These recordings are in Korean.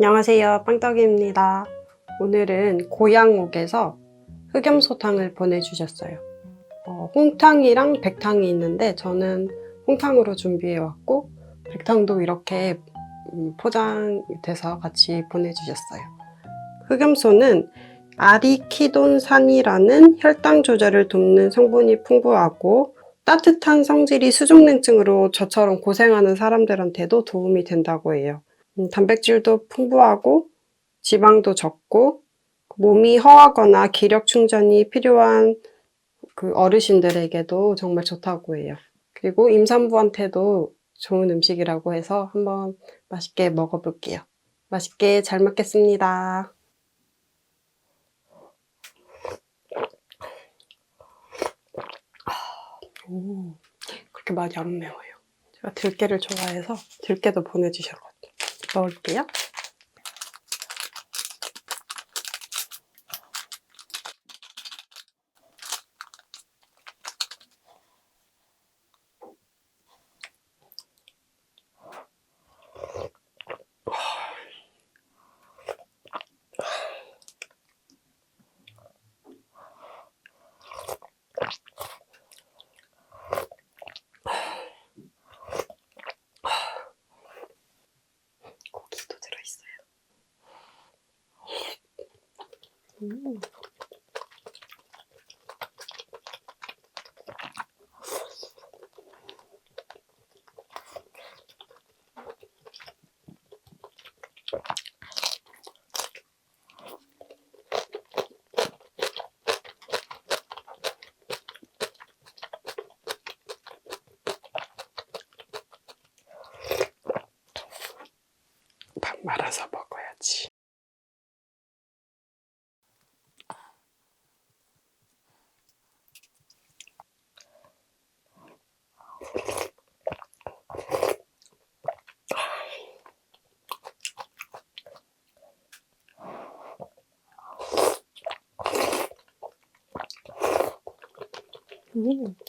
안녕하세요. 빵떡이입니다. 오늘은 고양옥에서 흑염소탕을 보내주셨어요. 어, 홍탕이랑 백탕이 있는데 저는 홍탕으로 준비해 왔고 백탕도 이렇게 음, 포장돼서 같이 보내주셨어요. 흑염소는 아리키돈산이라는 혈당 조절을 돕는 성분이 풍부하고 따뜻한 성질이 수족냉증으로 저처럼 고생하는 사람들한테도 도움이 된다고 해요. 음, 단백질도 풍부하고 지방도 적고 몸이 허하거나 기력 충전이 필요한 그 어르신들에게도 정말 좋다고 해요. 그리고 임산부한테도 좋은 음식이라고 해서 한번 맛있게 먹어볼게요. 맛있게 잘 먹겠습니다. 오, 그렇게 많이 안 매워요. 제가 들깨를 좋아해서 들깨도 보내주셨거든요. 넣을게요. 음. 밥 말아서 먹어야 음. 진짜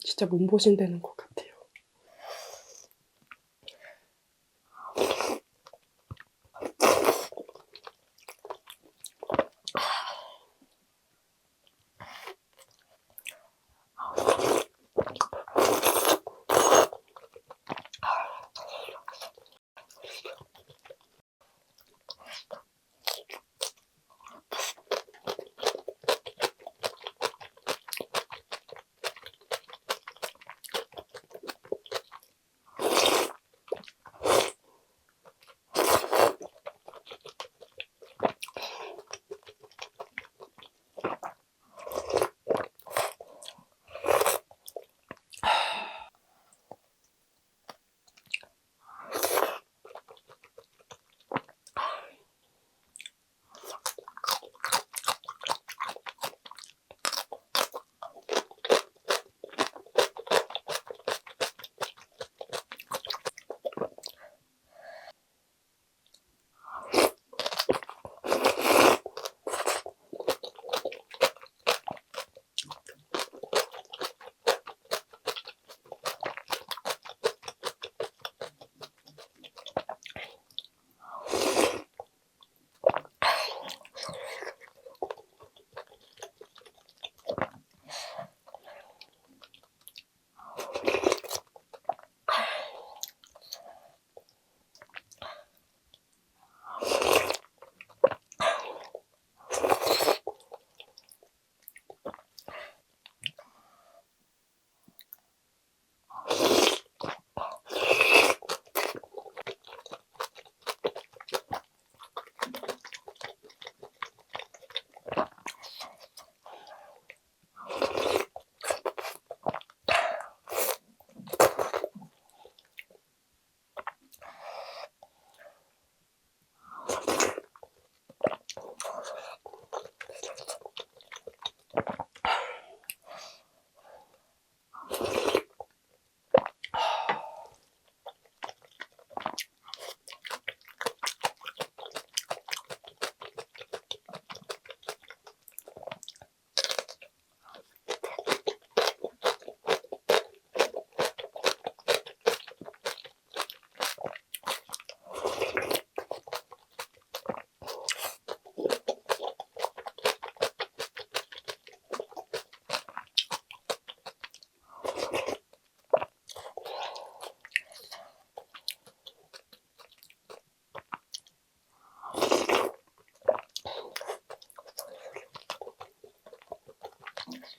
진짜 몸보신 되는 것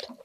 싶다.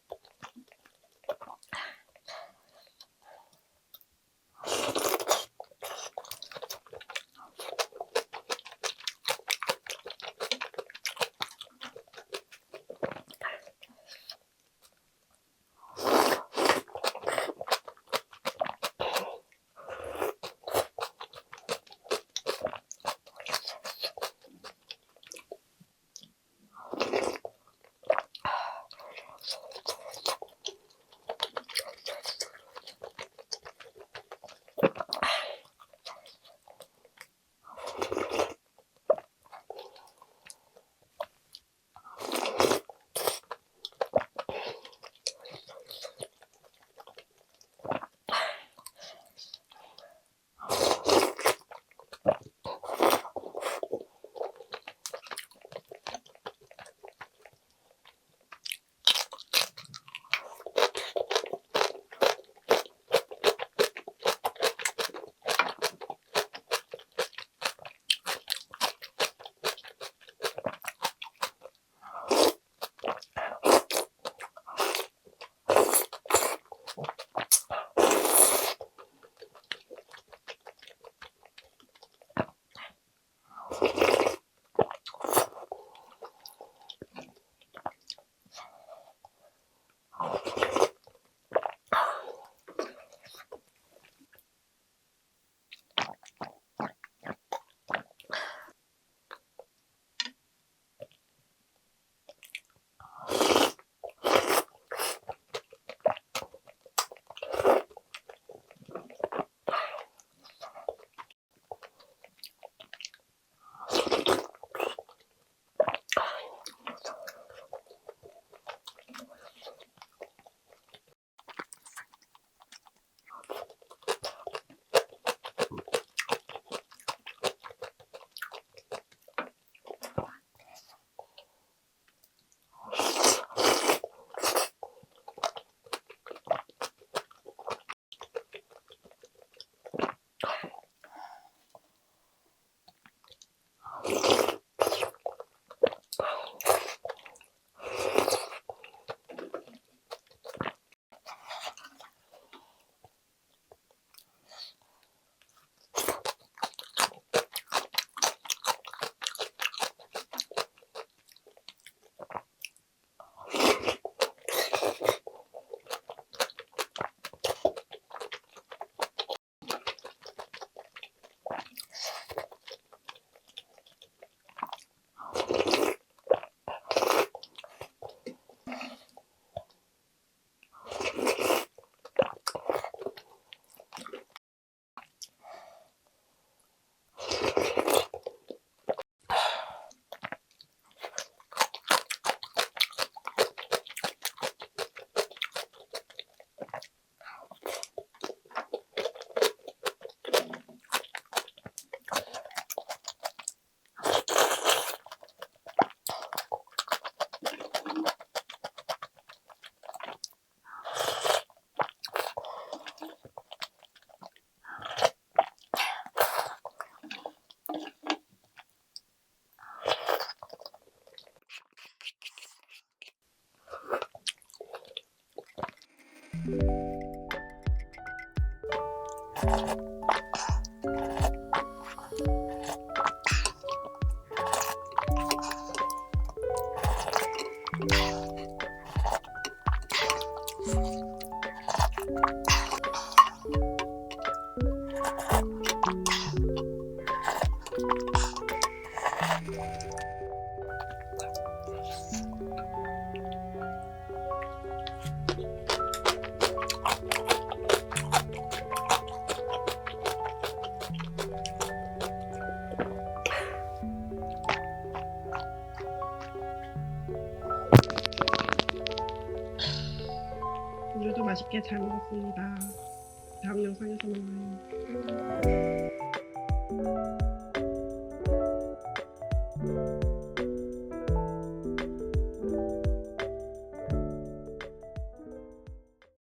맛있게 잘 먹었습니다. 다음 영상에서 만나요.